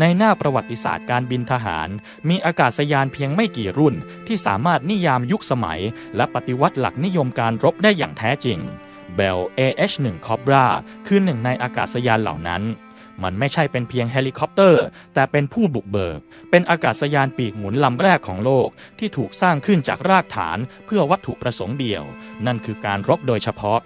ในหน้าประวัติศาสตร์การบินทหาร มีอากาศยานเพียงไม่กี่รุ่น ที่สามารถนิยามยุคสมัย และปฏิวัติหลักนิยมการรบได้อย่างแท้จริง Bell AH-1 Cobra คือหนึ่งในอากาศยานเหล่านั้นมันไม่ใช่เป็นเพียงเฮลิคอปเตอร์ แต่เป็นผู้บุกเบิก เป็นอากาศยานปีกหมุนลำแรกของโลกที่ถูกสร้างขึ้นจากรากฐานเพื่อวัตถุประสงค์เดียว นั่นคือการรบโดยเฉพาะ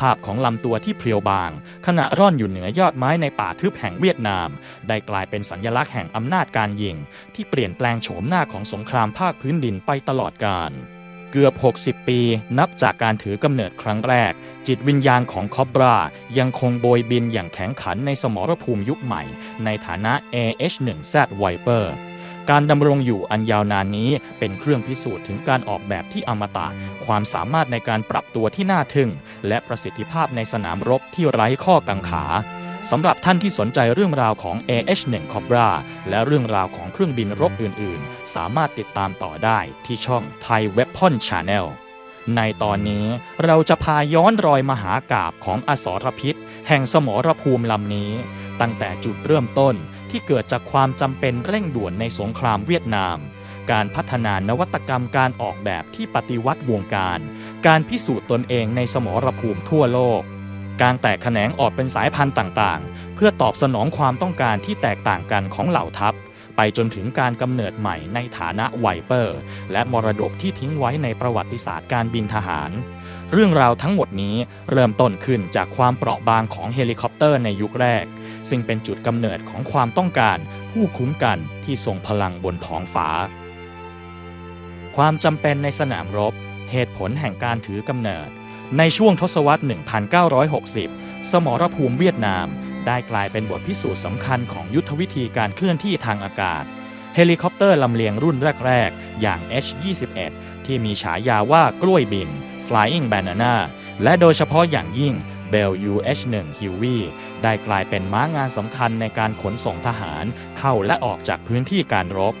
ภาพของลำตัวที่เพรียวบาง ขณะร่อนอยู่เหนือยอดไม้ในป่าทึบแห่งเวียดนาม ได้กลายเป็นสัญลักษณ์แห่งอำนาจการยิง ที่เปลี่ยนแปลงโฉมหน้าของสงครามภาคพื้นดินไปตลอดกาลเกือบ 60 ปี นับจากการถือกำเนิดครั้งแรก จิตวิญญาณของคอบรา ยังคงโบยบินอย่างแข็งขันในสมรภูมิยุคใหม่ ในฐานะ AH-1Z Viper การดำรงอยู่อันยาวนานนี้เป็นเครื่องพิสูจน์ถึงการออกแบบที่อมตะ ความสามารถในการปรับตัวที่น่าทึ่ง และประสิทธิภาพในสนามรบที่ไร้ข้อกังขาสำหรับท่านที่สนใจเรื่องราวของ AH-1 Cobra และเรื่องราวของเครื่องบินรบอื่น ๆ สามารถติดตามต่อได้ที่ช่อง Thai Weapon Channel ในตอนนี้เราจะพาย้อนรอยมหากาบของอสรพิษ แห่งสมรภูมิลำนี้ ตั้งแต่จุดเริ่มต้น ที่เกิดจากความจำเป็นเร่งด่วนในสงครามเวียดนาม การพัฒนานวัตกรรมการออกแบบที่ปฏิวัติวงการ การพิสูจน์ตนเองในสมรภูมิทั่วโลก การแตกแขนงออกเป็นสายพันธุ์ต่างๆ เพื่อตอบสนองความต้องการที่แตกต่างกันของเหล่าทัพ ไปจนถึงการกำเนิดใหม่ในฐานะไวเปอร์ และมรดกที่ทิ้งไว้ในประวัติศาสตร์การบินทหาร เรื่องราวทั้งหมดนี้เริ่มต้นขึ้นจากความเปราะบางของเฮลิคอปเตอร์ในยุคแรก ซึ่งเป็นจุดกำเนิดของความต้องการผู้คุ้มกันที่ทรงพลังบนท้องฟ้า ความจำเป็นในสนามรบ เหตุผลแห่งการถือกำเนิด ในช่วงทศวรรษ 1960 สมรภูมิเวียดนาม ได้กลายเป็นบทพิสูจน์สำคัญของยุทธวิธีการเคลื่อนที่ทางอากาศ เฮลิคอปเตอร์ลำเลียงรุ่นแรก ๆ อย่าง H-21 ที่มีฉายาว่ากล้วยบิน Flying Banana และโดยเฉพาะอย่างยิ่ง Bell UH-1 Huey ได้กลายเป็นม้างานสำคัญในการขนส่งทหารเข้าและออกจากพื้นที่การรบ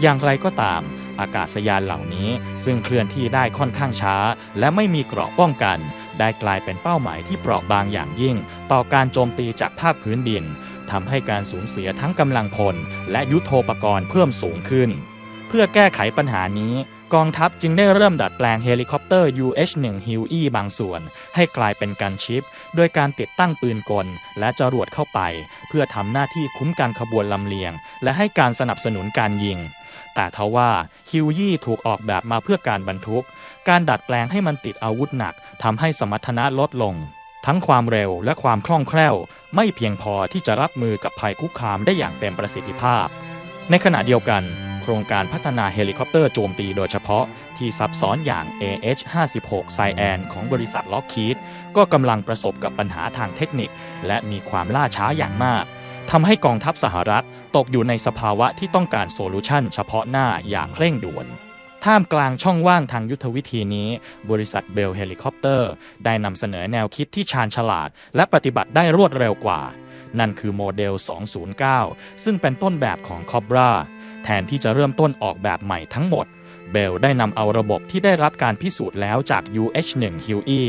อย่างไรก็ตาม อากาศยานเหล่านี้ซึ่งเคลื่อนที่ได้ค่อนข้างช้า และไม่มีเกราะป้องกัน ได้กลายเป็นเป้าหมายที่เปราะบางอย่างยิ่ง ต่อการโจมตีจากภาคพื้นดินทำให้การสูญเสียทั้งกำลังพล และยุทโธปกรณ์เพิ่มสูงขึ้น เพื่อแก้ไขปัญหานี้ กองทัพจึงได้เริ่มดัดแปลงเฮลิคอปเตอร์ UH-1 Huey บางส่วน ให้กลายเป็นกันชิป โดยการติดตั้งปืนกลและจรวดเข้าไป เพื่อทำหน้าที่คุ้มกันขบวนลำเลียง และให้การสนับสนุนการยิง แต่ทว่าฮิวยี่ถูกออกแบบมาเพื่อการบรรทุก การดัดแปลงให้มันติดอาวุธหนักทำให้สมรรถนะลดลง ทั้งความเร็วและความคล่องแคล่ว ไม่เพียงพอที่จะรับมือกับภัยคุกคามได้อย่างเต็มประสิทธิภาพ ในขณะเดียวกัน ครงการพัฒนาเฮลิคอปเตอร์โจมตีโดยเฉพาะที่ซับซ้อนอย่าง AH-56 ไซแอนของบริษัทล็อกคีดก็กำลังประสบกับปัญหาทางเทคนิค และมีความล่าช้าอย่างมากทำให้กองทัพสหรัฐตกอยู่ในสภาวะที่ต้องการโซลูชันเฉพาะหน้าอย่างเร่งด่วนท่ามกลางช่องว่างทางยุทธวิธีนี้ บริษัทเบลเฮลิคอปเตอร์ ได้นำเสนอแนวคิดที่ชาญฉลาด และปฏิบัติได้รวดเร็วกว่า นั่นคือโมเดล 209 ซึ่งเป็นต้นแบบของ Cobra แทนที่จะเริ่มต้นออกแบบใหม่ทั้งหมด เบลได้นำเอาระบบที่ได้รับการพิสูจน์แล้วจาก UH-1 Huey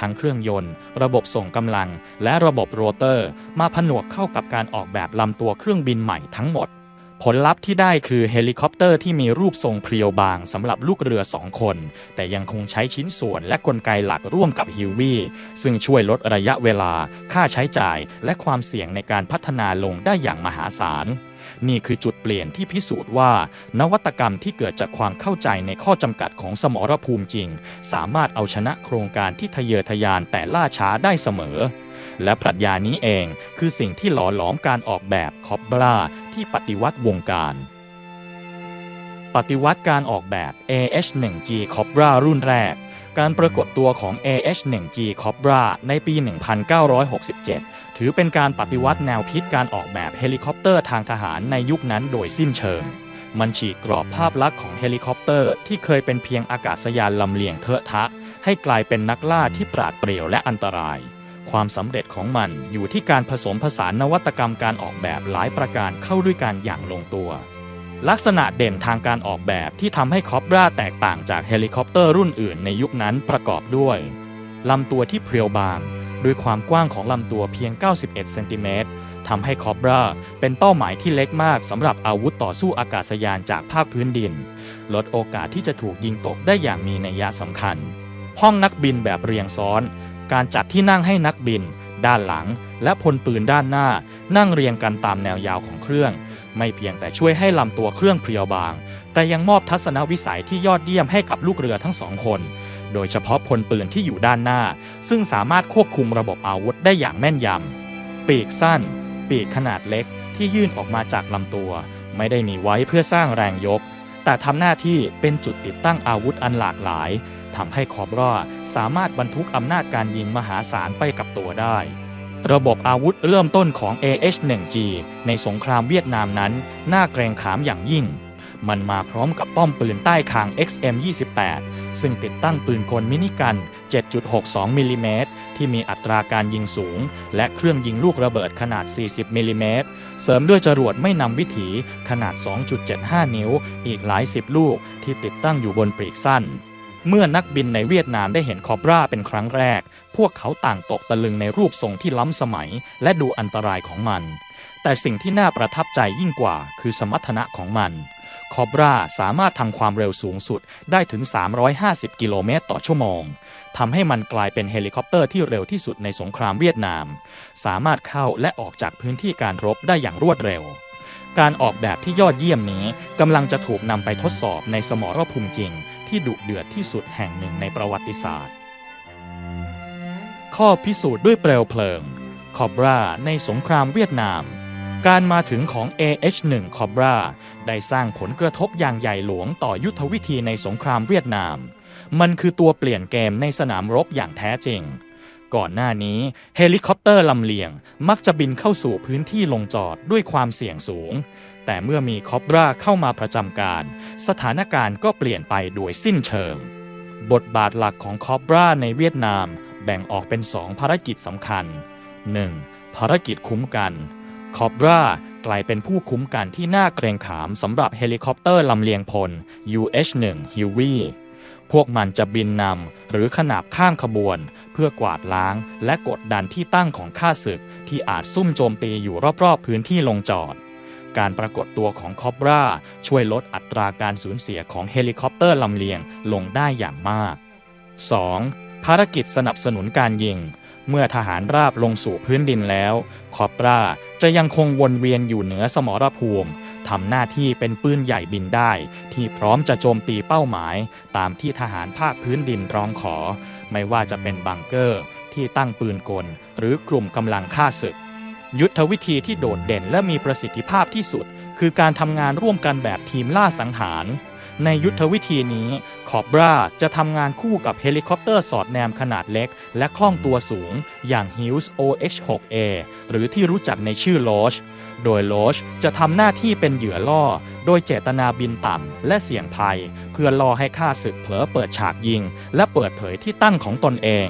ทั้งเครื่องยนต์ ระบบส่งกำลัง และระบบโรเตอร์ มาผนวกเข้ากับการออกแบบลำตัวเครื่องบินใหม่ทั้งหมด ผลลัพธ์ที่ได้คือเฮลิคอปเตอร์ที่มีรูปทรงเพรียวบางสำหรับลูกเรือสองคน แต่ยังคงใช้ชิ้นส่วนและกลไกหลักร่วมกับฮิววี่ซึ่งช่วยลดระยะเวลา ค่าใช้จ่าย และความเสี่ยงในการพัฒนาลงได้อย่างมหาศาล นี่คือจุดเปลี่ยนที่พิสูจน์ว่า นวัตกรรมที่เกิดจากความเข้าใจในข้อจำกัดของสมรภูมิจริง สามารถเอาชนะโครงการที่ทะเยอทะยานแต่ล่าช้าได้เสมอ และปรัชญานี้เองคือสิ่งที่หล่อหลอมการออกแบบคอบบราที่ปฏิวัติวงการปฏิวัติการออกแบบ AH-1G Cobra รุ่นแรก การปรากฏตัวของ AH-1G Cobra ในปี 1967 ถือเป็นการปฏิวัติแนวคิดการออกแบบเฮลิคอปเตอร์ทางทหารในยุคนั้นโดยสิ้นเชิง มันฉีกกรอบภาพลักษณ์ของเฮลิคอปเตอร์ที่เคยเป็นเพียงอากาศยานลำเลียงเทอะทะ ให้กลายเป็นนักล่าที่ปราดเปรียวและอันตราย ความสำเร็จของมันอยู่ที่การผสมผสานนวัตกรรมการออกแบบหลายประการเข้าด้วยกันอย่างลงตัว ลักษณะเด่นทางการออกแบบที่ทำให้คอปราแตกต่างจากเฮลิคอปเตอร์รุ่นอื่นในยุคนั้นประกอบด้วยลำตัวที่เพรียวบางด้วยความกว้างของลำตัวเพียง 91 เซนติเมตรทำให้คอบราเป็นเป้าหมายที่เล็กมากสำหรับอาวุธต่อสู้อากาศยานจากภาคพื้นดิน ลดโอกาสที่จะถูกยิงตกได้อย่างมีนัยยะสำคัญ ห้องนักบินแบบเรียงซ้อน การจัดที่นั่งให้นักบิน ด้านหลัง และพลปืนด้านหน้า นั่งเรียงกันตามแนวยาวของเครื่อง ไม่เพียงแต่ช่วยให้ลำตัวเครื่องเพรียวบาง แต่ยังมอบทัศนวิสัยที่ยอดเยี่ยมให้กับลูกเรือทั้งสองคน โดยเฉพาะพลปืนที่อยู่ด้านหน้า ซึ่งสามารถควบคุมระบบอาวุธได้อย่างแม่นยำ ปีกสั้น ปีกขนาดเล็กที่ยื่นออกมาจากลำตัว ไม่ได้มีไว้เพื่อสร้างแรงยก แต่ทำหน้าที่เป็นจุดติดตั้งอาวุธอันหลากหลายทำให้คอบราสามารถบรรทุกอำนาจการยิงมหาศาลไปกับตัวได้ ระบบอาวุธเริ่มต้นของ AH-1G ในสงครามเวียดนามนั้น น่าเกรงขามอย่างยิ่ง มันมาพร้อมกับป้อมปืนใต้คาง XM28 ซึ่งติดตั้งปืนกลมินิกัน 7.62 มิลลิเมตรที่มีอัตราการยิงสูง และเครื่องยิงลูกระเบิดขนาด 40 มิลลิเมตรเสริมด้วยจรวดไม่นำวิถีขนาด 2.75 นิ้ว อีกหลายสิบลูกที่ติดตั้งอยู่บนปีกสั้น เมื่อนักบินในเวียดนามได้เห็นคอบราเป็นครั้งแรก พวกเขาต่างตกตะลึงในรูปทรงที่ล้ำสมัย และดูอันตรายของมัน แต่สิ่งที่น่าประทับใจยิ่งกว่าคือสมรรถนะของมัน คอบราสามารถทำความเร็วสูงสุดได้ถึง 350 กิโลเมตรต่อชั่วโมงทำให้มันกลายเป็นเฮลิคอปเตอร์ที่เร็วที่สุดในสงครามเวียดนาม สามารถเข้าและออกจากพื้นที่การรบได้อย่างรวดเร็วการออกแบบที่ยอดเยี่ยมนี้กำลังจะถูกนำไปทดสอบในสมรภูมิจริง ที่ดุเดือดที่สุดแห่งหนึ่งในประวัติศาสตร์ ข้อพิสูจน์ด้วยเปลวเพลิงคอบราในสงครามเวียดนาม การมาถึงของ AH-1 Cobra ได้สร้างผลกระทบอย่างใหญ่หลวงต่อยุทธวิธีในสงครามเวียดนาม มันคือตัวเปลี่ยนเกมในสนามรบอย่างแท้จริงก่อนหน้านี้เฮลิคอปเตอร์ลำเลียงมักจะบินเข้าสู่พื้นที่ลงจอดด้วยความเสี่ยงสูง แต่เมื่อมีคอบราเข้ามาประจำการ สถานการณ์ก็เปลี่ยนไปโดยสิ้นเชิง บทบาทหลักของคอบราในเวียดนามแบ่งออกเป็นสองภารกิจสำคัญ 1. ภารกิจคุ้มกัน คอบรากลายเป็นผู้คุ้มกันที่น่าเกรงขามสำหรับเฮลิคอปเตอร์ลำเลียงพล UH-1 Huey พวกมันจะบินนำหรือขนาบข้างขบวน เพื่อกวาดล้างและกดดันที่ตั้งของข้าศึกที่อาจซุ่มโจมตีอยู่รอบๆพื้นที่ลงจอด การปรากฏตัวของคอบราช่วยลดอัตราการสูญเสียของเฮลิคอปเตอร์ลำเลียงลงได้อย่างมาก 2. ภารกิจสนับสนุนการยิง เมื่อทหารราบลงสู่พื้นดินแล้ว คอปราจะยังคงวนเวียนอยู่เหนือสมรภูมิทำหน้าที่เป็นปืนใหญ่บินได้ ที่พร้อมจะโจมตีเป้าหมาย ตามที่ทหารภาคพื้นดินร้องขอ ไม่ว่าจะเป็นบังเกอร์ ที่ตั้งปืนกล หรือกลุ่มกำลังฆ่าศึก ยุทธวิธีที่โดดเด่นและมีประสิทธิภาพที่สุด คือการทำงานร่วมกันแบบทีมล่าสังหาร ในยุทธวิธีนี้คอบราจะทำงานคู่กับเฮลิคอปเตอร์สอดแนมขนาดเล็ก และคล่องตัวสูง อย่าง Hughes OH-6A หรือที่รู้จักในชื่อ Loach โดย Loach จะทำหน้าที่เป็นเหยื่อล่อ โดยเจตนาบินต่ำและเสี่ยงภัย เพื่อล่อให้ข้าศึกเผลอเปิดฉากยิง และเปิดเผยที่ตั้งของตนเอง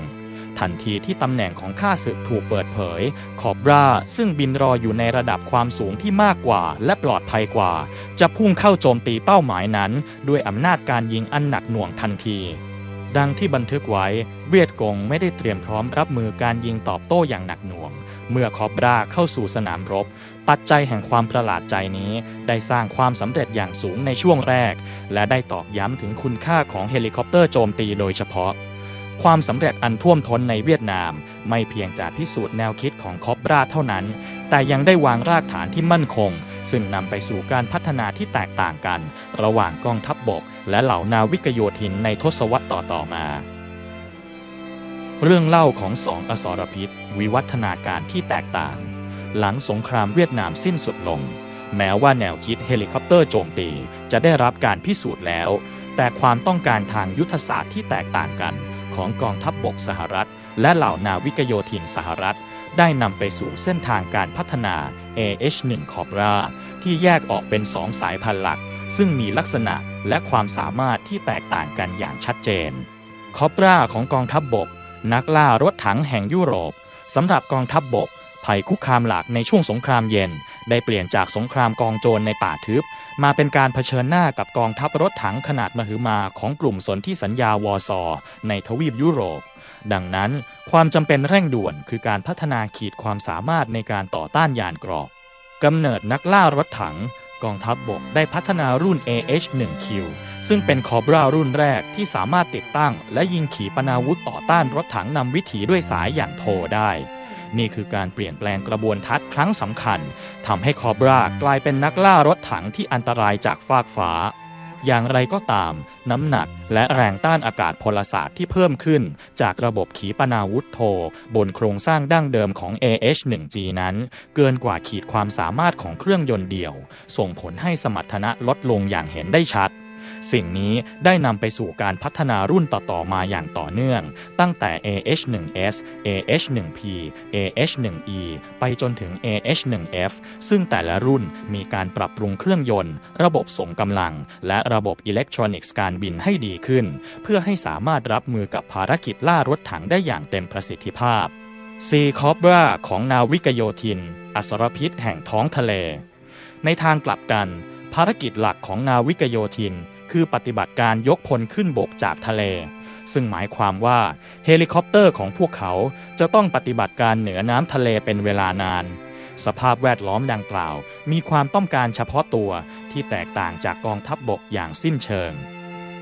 ทันทีที่ตำแหน่งของข้าศึกถูกเปิดเผยคอบราซึ่งบินรออยู่ในระดับความสูงที่มากกว่า และปลอดภัยกว่า จะพุ่งเข้าโจมตีเป้าหมายนั้น ด้วยอำนาจการยิงอันหนักหน่วงทันที ดังที่บันทึกไว้ เวียดกงไม่ได้เตรียมพร้อมรับมือการยิงตอบโต้อย่างหนักหน่วง เมื่อคอบราเข้าสู่สนามรบ ปัจจัยแห่งความประหลาดใจนี้ ได้สร้างความสำเร็จอย่างสูงในช่วงแรก และได้ตอกย้ำถึงคุณค่าของเฮลิคอปเตอร์โจมตีโดยเฉพาะ ความสำเร็จอันท่วมท้นในเวียดนาม ไม่เพียงจะพิสูจน์แนวคิดของคอบราเท่านั้น แต่ยังได้วางรากฐานที่มั่นคง ซึ่งนำไปสู่การพัฒนาที่แตกต่างกัน ระหว่างกองทัพบบก และเหล่านาวิกโยธินในทศวรรษต่อๆมา เรื่องเล่าของสองอสรพิษ วิวัฒนาการที่แตกต่าง หลังสงครามเวียดนามสิ้นสุดลง แม้ว่าแนวคิดเฮลิคอปเตอร์โจมตีจะได้รับการพิสูจน์แล้ว แต่ความต้องการทางยุทธศาสตร์ที่แตกต่างกัน ของกองทัพบบกสหรัฐ และเหล่านาวิกโยธินสหรัฐ ได้นำไปสู่เส้นทางการพัฒนา AH-1 Cobra ที่แยกออกเป็นสองสายพันธุ์หลัก ซึ่งมีลักษณะและความสามารถที่แตกต่างกันอย่างชัดเจนคอปราของกองทัพบบก นักล่ารถถังแห่งยุโรปสำหรับกองทัพบบกภัยคุกคามหลักในช่วงสงครามเย็น ได้เปลี่ยนจากสงครามกองโจรในป่าทึบ มาเป็นการเผชิญหน้ากับกองทัพรถถังขนาดมหึมาของกลุ่มสนธิสัญญาวอร์ซอในทวีปยุโรป ดังนั้นความจำเป็นเร่งด่วนคือการพัฒนาขีดความสามารถในการต่อต้านยานเกรอกกำเนิดนักล่ารถถัง กองทัพบบกได้พัฒนารุ่น AH-1Q ซึ่งเป็นคอบรารุ่นแรกที่สามารถติดตั้ง และยิงขีปนาวุธต่อต้านรถถังนำวิถีด้วยสายอย่างโทได้ นี่คือการเปลี่ยนแปลงกระบวนทัศน์ครั้งสำคัญทำให้คอบรากลายเป็นนักล่ารถถังที่อันตรายจากฟากฟ้า อย่างไรก็ตาม น้ำหนักและแรงต้านอากาศพลศาสตร์ที่เพิ่มขึ้น จากระบบขีปนาวุธโท บนโครงสร้างดั้งเดิมของ AH-1G นั้น เกินกว่าขีดความสามารถของเครื่องยนต์เดี่ยว ส่งผลให้สมรรถนะลดลงอย่างเห็นได้ชัด สิ่งนี้ได้นำไปสู่การพัฒนารุ่นต่อๆมาอย่างต่อเนื่อง ตั้งแต่ AH1S AH1P AH1E ไปจนถึง AH1F ซึ่งแต่ละรุ่นมีการปรับปรุงเครื่องยนต์ ระบบส่งกำลัง และระบบอิเล็กทรอนิกส์การบินให้ดีขึ้น เพื่อให้สามารถรับมือกับภารกิจล่ารถถังได้อย่างเต็มประสิทธิภาพซีคอบราของนาวิกโยธิน อสรพิษแห่งท้องทะเล ในทางกลับกัน ภารกิจหลักของนาวิกโยธิน คือปฏิบัติการยกพลขึ้นบกจากทะเล ซึ่งหมายความว่าเฮลิคอปเตอร์ของพวกเขาจะต้องปฏิบัติการเหนือน้ำทะเลเป็นเวลานาน สภาพแวดล้อมดังกล่าว มีความต้องการเฉพาะตัวที่แตกต่างจากกองทัพบบกอย่างสิ้นเชิง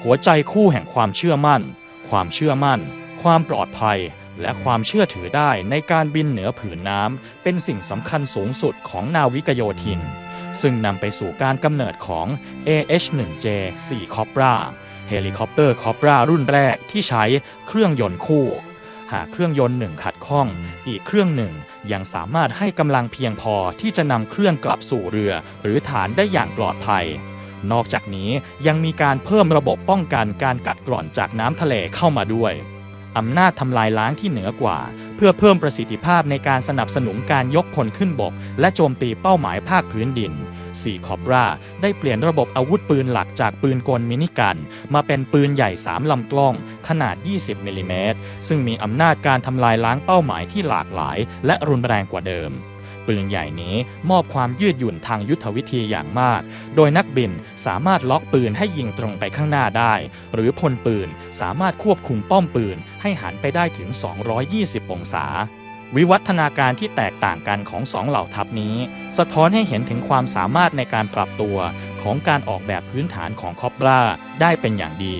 หัวใจคู่แห่งความเชื่อมั่น ความเชื่อมั่น ความปลอดภัยและความเชื่อถือได้ในการบินเหนือผืนน้ำเป็นสิ่งสำคัญสูงสุดของนาวิกโยธิน ซึ่งนำไปสู่การกำเนิดของ AH-1J 4 Cobra เฮลิคอปเตอร์ Cobra รุ่นแรกที่ใช้เครื่องยนต์คู่ หากเครื่องยนต์หนึ่งขัดข้อง อีกเครื่องหนึ่งยังสามารถให้กำลังเพียงพอที่จะนำเครื่องกลับสู่เรือ หรือฐานได้อย่างปลอดภัย นอกจากนี้ยังมีการเพิ่มระบบป้องกันการกัดกร่อนจากน้ำทะเลเข้ามาด้วย อำนาจทำลายล้างที่เหนือกว่า เพื่อเพิ่มประสิทธิภาพในการสนับสนุนการยกพลขึ้นบก และโจมตีเป้าหมายภาคพื้นดิน4คอบราได้เปลี่ยนระบบอาวุธปืนหลักจากปืนกลมินิกัน มาเป็นปืนใหญ่3ลำกล้อง ขนาด 20มิลลิเมตรซึ่งมีอำนาจการทำลายล้างเป้าหมายที่หลากหลาย และรุนแรงกว่าเดิม ปืนใหญ่นี้มอบความยืดหยุ่นทางยุทธวิธีอย่างมาก โดยนักบินสามารถล็อกปืนให้ยิงตรงไปข้างหน้าได้ หรือพลปืนสามารถควบคุมป้อมปืนให้หันไปได้ถึง 220 องศาวิวัฒนาการที่แตกต่างกันของสองเหล่าทัพนี้ สะท้อนให้เห็นถึงความสามารถในการปรับตัวของการออกแบบพื้นฐานของคอบราได้เป็นอย่างดี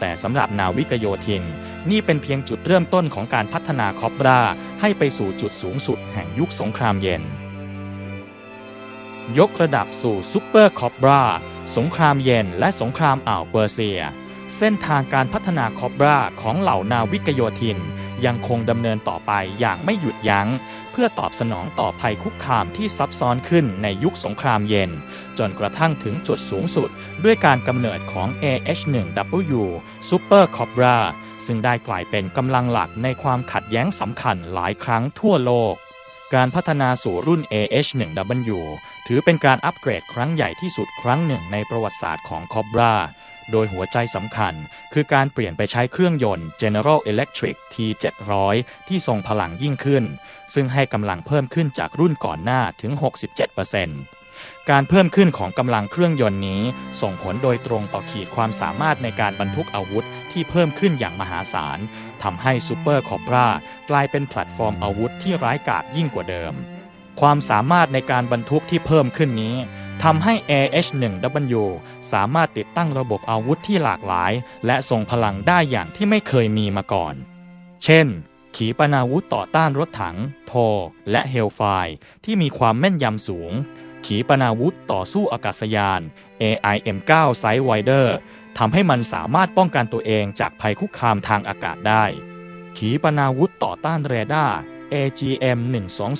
แต่สำหรับนาวิกโยธิน นี่เป็นเพียงจุดเริ่มต้นของการพัฒนาคอบรา ให้ไปสู่จุดสูงสุดแห่งยุคสงครามเย็น ยกระดับสู่ซูเปอร์คอบรา สงครามเย็นและสงครามอ่าวเปอร์เซีย เส้นทางการพัฒนาคอบราของเหล่านาวิกโยธิน ยังคงดำเนินต่อไปอย่างไม่หยุดยัง้ง เพื่อตอบสนองต่อภัยคุกคามที่ซับซ้อนขึ้นในยุคสงครามเย็น จนกระทั่งถึงจุดสูงสุด ด้วยการกำเนิดของ AH-1W Super Cobra ซึ่งได้กลายเป็นกำลังหลักในความขัดแย้งสำคัญหลายครั้งทั่วโลก การพัฒนาสู่รุ่น AH-1W ถือเป็นการอัปเกรดครั้งใหญ่ที่สุดครั้งหนึ่งในประวัติศาสตร์ของ Cobra โดยหัวใจสำคัญ คือการเปลี่ยนไปใช้เครื่องยนต์ General Electric T700 ที่ทรงพลังยิ่งขึ้น ซึ่งให้กำลังเพิ่มขึ้นจากรุ่นก่อนหน้าถึง 67% การเพิ่มขึ้นของกำลังเครื่องยนต์นี้ ส่งผลโดยตรงต่อขีดความสามารถในการบรรทุกอาวุธที่เพิ่มขึ้นอย่างมหาศาลทำให้ซูเปอร์คอปรากลายเป็นแพลตฟอร์มอาวุธที่ร้ายกาจยิ่งกว่าเดิม ความสามารถในการบรรทุกที่เพิ่มขึ้นนี้ทำให้ AH-1W สามารถติดตั้งระบบอาวุธที่หลากหลาย และทรงพลังได้อย่างที่ไม่เคยมีมาก่อน เช่น ขีปนาวุธต่อต้านรถถัง โท และเฮลไฟที่มีความแม่นยำสูง ขีปนาวุธต่อสู้อากาศยาน AIM-9 Sidewinder ทำให้มันสามารถป้องกันตัวเองจากภัยคุกคามทางอากาศได้ ขีปนาวุธต่อต้านเรดาร์ AGM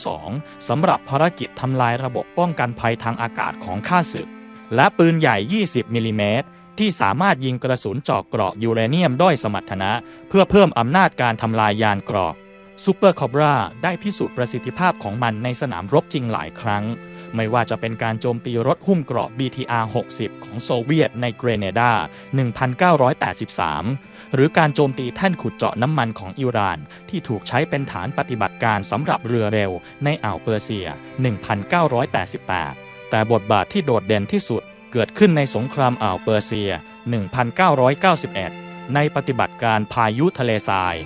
122 สำหรับภารกิจทำลายระบบป้องกันภัยทางอากาศของข้าศึก และปืนใหญ่ 20มิลลิเมตรที่สามารถยิงกระสุนเจาะเกราะยูเรเนียมด้อยสมรรถนะ เพื่อเพิ่มอำนาจการทำลายยานเกราะ ซูเปอร์คอบราได้พิสูจน์ประสิทธิภาพของมันในสนามรบจริงหลายครั้ง ไม่ว่าจะเป็นการโจมตีรถหุ้มเกราะ BTR 60 ของโซเวียตในเกรเนดา 1983 หรือการโจมตีแท่นขุดเจาะน้ำมันของอิหร่าน ที่ถูกใช้เป็นฐานปฏิบัติการสำหรับเรือเร็วในอ่าวเปอร์เซีย 1988 แต่บทบาทที่โดดเด่นที่สุดเกิดขึ้นในสงครามอ่าวเปอร์เซีย 1991 ในปฏิบัติการพายุทะเลทราย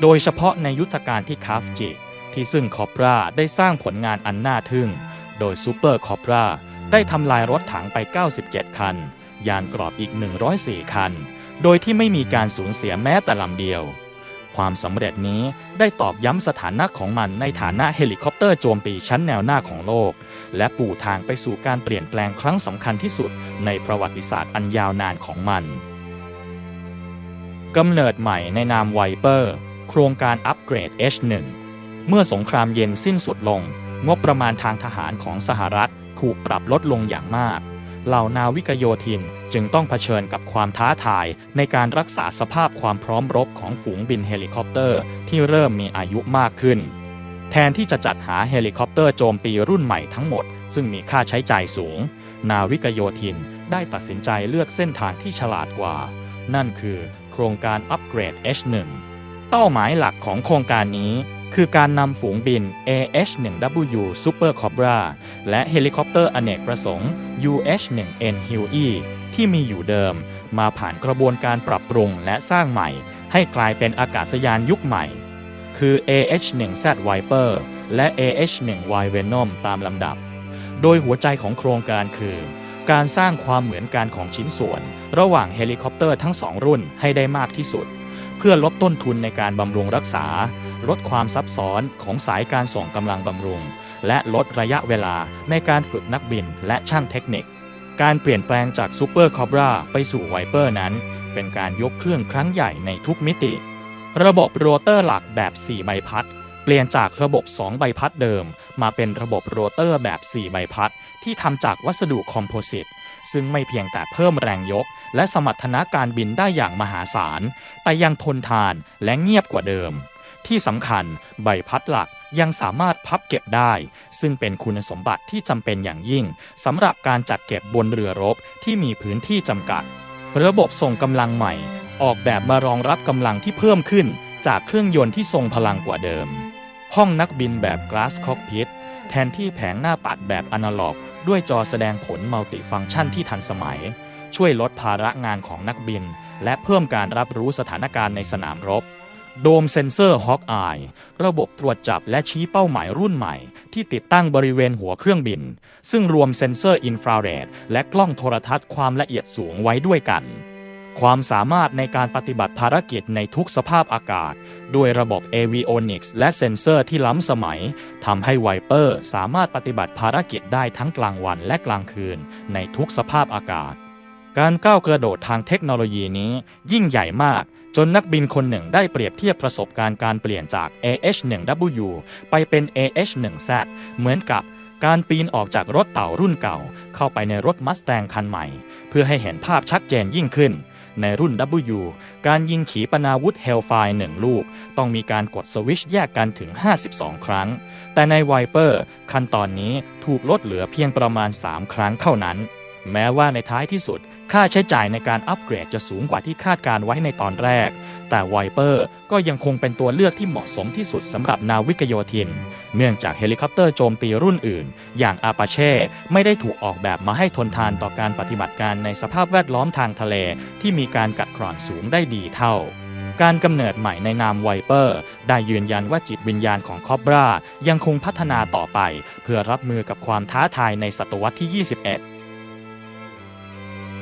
โดยเฉพาะในยุทธการที่คาฟจิที่ซึ่งคอปราได้สร้างผลงานอันน่าทึ่ง โดยซูเปอร์คอปราได้ทำลายรถถังไป 97 คัน ยานกรอบอีก 104 คัน โดยที่ไม่มีการสูญเสียแม้แต่ลำเดียว ความสำเร็จนี้ได้ตอกย้ำสถานะของมันในฐานะเฮลิคอปเตอร์โจมตีชั้นแนวหน้าของโลก และปูทางไปสู่การเปลี่ยนแปลงครั้งสำคัญที่สุดในประวัติศาสตร์อันยาวนานของมันกำเนิดใหม่ในนามไวเปอร์ ครงการอัปเกรด H1 เมื่อสงครามเย็นสิ้นสุดลง งบประมาณทางทหารของสหรัฐถูกปรับลดลงอย่างมาก เหล่านาวิกโยธินจึงต้องเผชิญกับความท้าทายในการรักษาสภาพความพร้อมรบของฝูงบินเฮลิคอปเตอร์ที่เริ่มมีอายุมากขึ้น แทนที่จะจัดหาเฮลิคอปเตอร์โจมตีรุ่นใหม่ทั้งหมด ซึ่งมีค่าใช้จ่ายสูง นาวิกโยธินได้ตัดสินใจเลือกเส้นทางที่ฉลาดกว่า นั่นคือโครงการอัปเกรด H1 ป้าหมายหลักของโครงการนี้ คือการนำฝูงบิน AH-1W Super Cobra และเฮลิคอปเตอร์อเนกประสงค์ UH-1N Huey ที่มีอยู่เดิม มาผ่านกระบวนการปรับปรุงและสร้างใหม่ ให้กลายเป็นอากาศยานยุคใหม่ คือ AH-1Z Viper และ AH-1Y Venom ตามลำดับ โดยหัวใจของโครงการคือการสร้างความเหมือนกันของชิ้นส่วน ระหว่างเฮลิคอปเตอร์ทั้งสองรุ่นให้ได้มากที่สุด เพื่อลดต้นทุนในการบำรุงรักษา ลดความซับซ้อนของสายการส่งกำลังบำรุง และลดระยะเวลาในการฝึกนักบินและช่างเทคนิค การเปลี่ยนแปลงจากซูเปอร์คอบราไปสู่ไวเปอร์นั้น เป็นการยกเครื่องครั้งใหญ่ในทุกมิติ ระบบโรเตอร์หลักแบบ 4 ใบพัด เปลี่ยนจากระบบ 2 ใบพัดเดิม มาเป็นระบบโรเตอร์แบบ 4 ใบพัด ที่ทำจากวัสดุคอมโพสิต ซึ่งไม่เพียงแต่เพิ่มแรงยก และสมรรถนะการบินได้อย่างมหาศาล แต่ยังทนทานและเงียบกว่าเดิม ที่สำคัญใบพัดหลักยังสามารถพับเก็บได้ ซึ่งเป็นคุณสมบัติที่จำเป็นอย่างยิ่งสำหรับการจัดเก็บบนเรือรบที่มีพื้นที่จำกัด ระบบส่งกำลังใหม่ ออกแบบมารองรับกำลังที่เพิ่มขึ้น จากเครื่องยนต์ที่ทรงพลังกว่าเดิม ห้องนักบินแบบ Glass Cockpit แทนที่แผงหน้าปัดแบบอนาล็อก ด้วยจอแสดงผลมัลติฟังก์ชันที่ทันสมัย ช่วยลดภาระงานของนักบิน และเพิ่มการรับรู้สถานการณ์ในสนามรบ โดมเซนเซอร์ฮอ k อายระบบตรวจจับและชี้เป้าหมายรุ่นใหม่ ที่ติดตั้งบริเวณหัวเครื่องบิน ซึ่งรวมเซ็นเซอร์อินฟราเรดและกล้องโทรทัศน์ความละเอียดสูงไว้ด้วยกัน ความสามารถในการปฏิบัติภารกิจในทุกสภาพอากาศ ด้วยระบบ Avionics และเซ็นเซอร์ที่ล้ำสมัยทำให้ไวเปอร์สามารถปฏิบัติภารกิจได้ทั้งกลางวันและกลางคืน ในทุกสภาพอากาศ การก้าวกระโดดทางเทคโนโลยีนี้ยิ่งใหญ่มากจนนักบินคนหนึ่งได้เปรียบเทียบประสบการณ์การเปลี่ยนจาก AH-1W ไปเป็น AH-1Z เหมือนกับการปีนออกจากรถเต่ารุ่นเก่า เข้าไปในรถมัสแตงคันใหม่ เพื่อให้เห็นภาพชัดเจนยิ่งขึ้น ในรุ่น W การยิงขีปนาวุธ Hellfire หนึ่งลูก ต้องมีการกดสวิชแยกกันถึง 52 ครั้ง แต่ในไวเปอร์ขั้นตอนนี้ถูกลดเหลือเพียงประมาณ 3 ครั้งเท่านั้น แม้ว่าในท้ายที่สุด ค่าใช้จ่ายในการอัปเกรดจะสูงกว่าที่คาดการไว้ในตอนแรก แต่ไวเปอร์ก็ยังคงเป็นตัวเลือกที่เหมาะสมที่สุดสำหรับนาวิกโยธิน เนื่องจากเฮลิคอปเตอร์โจมตีรุ่นอื่น อย่างอาปาเช่ไม่ได้ถูกออกแบบมาให้ทนทานต่อการปฏิบัติการในสภาพแวดล้อมทางทะเล ที่มีการกัดกร่อนสูงได้ดีเท่าการกำเนิดใหม่ในนามไวเปอร์ ได้ยืนยันว่าจิตวิญญาณของคอบรายังคงพัฒนาต่อไป เพื่อรับมือกับความท้าทายในศตวรรษที่ 21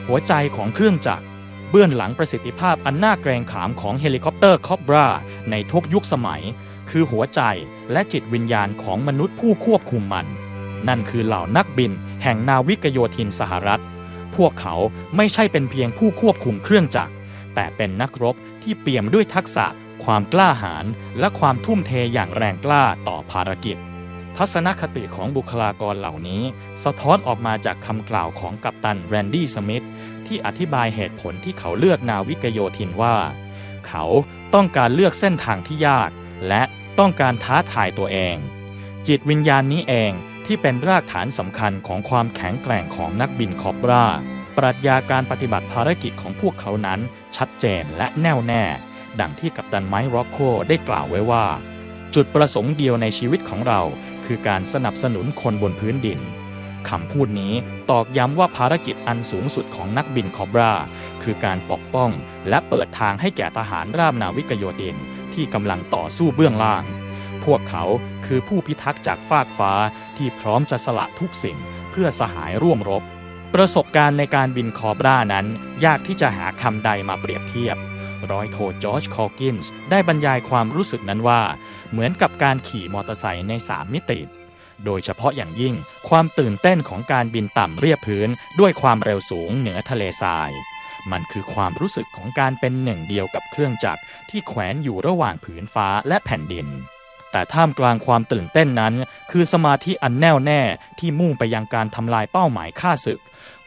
หัวใจของเครื่องจักร เบื้องหลังประสิทธิภาพอันน่าเกรงขามของเฮลิคอปเตอร์คอบราในทุกยุคสมัย คือหัวใจและจิตวิญญาณของมนุษย์ผู้ควบคุมมัน นั่นคือเหล่านักบิน แห่งนาวิกโยธินสหรัฐ พวกเขาไม่ใช่เป็นเพียงผู้ควบคุมเครื่องจักร แต่เป็นนักรบที่เปี่ยมด้วยทักษะ ความกล้าหาญและความทุ่มเทอย่างแรงกล้าต่อภารกิจ ทัศนคติของบุคลากรเหล่านี้ สะท้อนออกมาจากคำกล่าวของกัปตันแรนดี้สมิธที่อธิบายเหตุผลที่เขาเลือกนาวิกโยธินว่า เขาต้องการเลือกเส้นทางที่ยาก และต้องการท้าทายตัวเอง จิตวิญญาณนี้เองที่เป็นรากฐานสำคัญของความแข็งแกร่งของนักบินคอบราปรัชญาการปฏิบัติภารกิจของพวกเขานั้น ชัดเจนและแน่วแน่ ดังที่กัปตันไมค์ร็อกโคได้กล่าวไว้ว่า จุดประสงค์เดียวในชีวิตของเรา คือการสนับสนุนคนบนพื้นดินคำพูดนี้ตอกย้ำว่าภารกิจอันสูงสุดของนักบินคอบรา คือการปกป้องและเปิดทางให้แก่ทหารราบนาวิกโยธินที่กำลังต่อสู้เบื้องล่าง พวกเขาคือผู้พิทักษ์จากฟากฟ้าที่พร้อมจะสละทุกสิ่งเพื่อสหายร่วมรบ ประสบการณ์ในการบินคอบรานั้น ยากที่จะหาคำใดมาเปรียบเทียบ ร้อยโทจอร์จคอกินส์ได้บรรยายความรู้สึกนั้นว่า เหมือนกับการขี่มอเตอร์ไซค์ในสามมิติ โดยเฉพาะอย่างยิ่งความตื่นเต้นของการบินต่ำเรียบพื้น ด้วยความเร็วสูงเหนือทะเลทราย มันคือความรู้สึกของการเป็นหนึ่งเดียวกับเครื่องจักรที่แขวนอยู่ระหว่างผืนฟ้าและแผ่นดินแต่ท่ามกลางความตื่นเต้นนั้น คือสมาธิอันแน่วแน่ที่มุ่งไปยังการทำลายเป้าหมายฆ่าศึก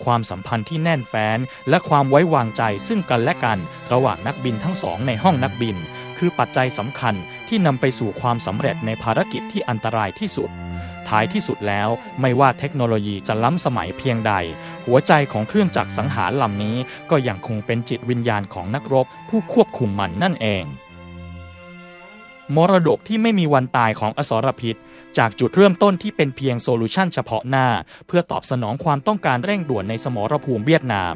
ความสัมพันธ์ที่แน่นแฟ้น และความไว้วางใจซึ่งกันและกัน ระหว่างนักบินทั้งสองในห้องนักบิน คือปัจจัยสำคัญที่นำไปสู่ความสำเร็จในภารกิจที่อันตรายที่สุด ท้ายที่สุดแล้วไม่ว่าเทคโนโลยีจะล้ำสมัยเพียงใด หัวใจของเครื่องจักรสังหารลำนี้ก็ยังคงเป็นจิตวิญญาณของนักรบ ผู้ควบคุมมันนั่นเองมรดกที่ไม่มีวันตายของอสรพิษ จากจุดเริ่มต้นที่เป็นเพียงโซลูชันเฉพาะหน้า เพื่อตอบสนองความต้องการเร่งด่วนในสมรภูมิเวียดนาม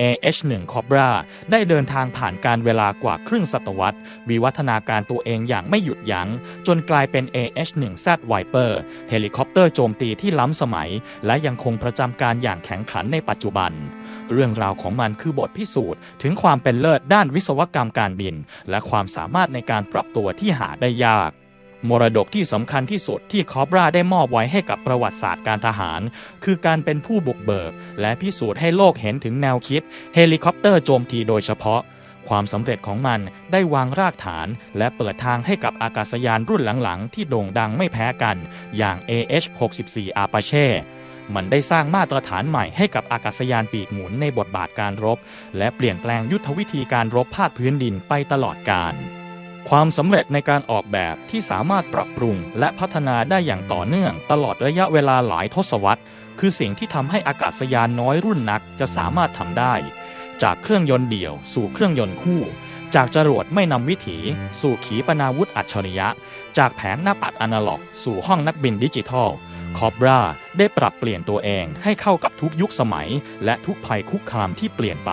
AH-1 Cobra ได้เดินทางผ่านการเวลากว่าครึ่งศตวรรษ วิวัฒนาการตัวเองอย่างไม่หยุดยัง้ง จนกลายเป็น AH-1Z Viper เฮลิคอปเตอร์โจมตีที่ล้ำสมัย และยังคงประจำการอย่างแข็งขันในปัจจุบัน เรื่องราวของมันคือบทพิสูจน์ ถึงความเป็นเลิศด้านวิศวกรรมการบิน และความสามารถในการปรับตัวที่หาได้ยาก มรดกที่สำคัญที่สุดที่คอบราได้มอบไว้ให้กับประวัติศาสตร์การทหาร คือการเป็นผู้บุกเบิก และพิสูจน์ให้โลกเห็นถึงแนวคิด เฮลิคอปเตอร์โจมตีโดยเฉพาะ ความสำเร็จของมันได้วางรากฐาน และเปิดทางให้กับอากาศยานรุ่นหลังๆ ที่โด่งดังไม่แพ้กัน อย่าง AH-64 Apache มันได้สร้างมาตรฐานใหม่ให้กับอากาศยานปีกหมุนในบทบาทการรบ และเปลี่ยนแปลงยุทธวิธีการรบภาคพื้นดินไปตลอดกาล ความสำเร็จในการออกแบบที่สามารถปรับปรุงและพัฒนาได้อย่างต่อเนื่องตลอดระยะเวลาหลายทศวรรษ คือสิ่งที่ทำให้อากาศยานน้อยรุ่นนักจะสามารถทำได้ จากเครื่องยนต์เดี่ยว สู่เครื่องยนต์คู่ จากจรวดไม่นำวิถี สู่ขีปนาวุธอัจฉริยะ จากแผงหน้าปัดอนาล็อก สู่ห้องนักบินดิจิทัลคอบราได้ปรับเปลี่ยนตัวเองให้เข้ากับทุกยุคสมัย และทุกภัยคุกคามที่เปลี่ยนไป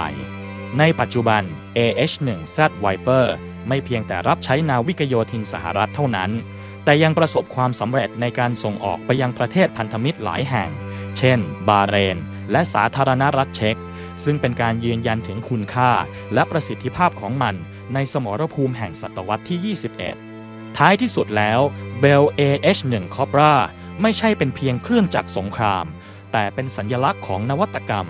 ในปัจจุบัน AH-1Z Viper ไม่เพียงแต่รับใช้นาวิกโยธินสหรัฐเท่านั้น แต่ยังประสบความสำเร็จในการส่งออกไปยังประเทศพันธมิตรหลายแห่ง เช่น บาเรน และสาธารณรัฐเช็ก ซึ่งเป็นการยืนยันถึงคุณค่า และประสิทธิภาพของมันในสมรภูมิแห่งศตวรรษที่ 21 ท้ายที่สุดแล้ว Bell AH-1 Cobra ไม่ใช่เป็นเพียงเครื่องจักรสงคราม แต่เป็นสัญลักษณ์ของนวัตกรรม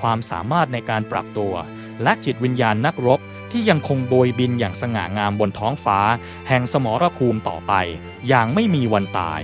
ความสามารถในการปรับตัว และจิตวิญญาณนักรบ ที่ยังคงโบยบินอย่างสง่างามบนท้องฟ้า แห่งสมรภูมิต่อไป อย่างไม่มีวันตาย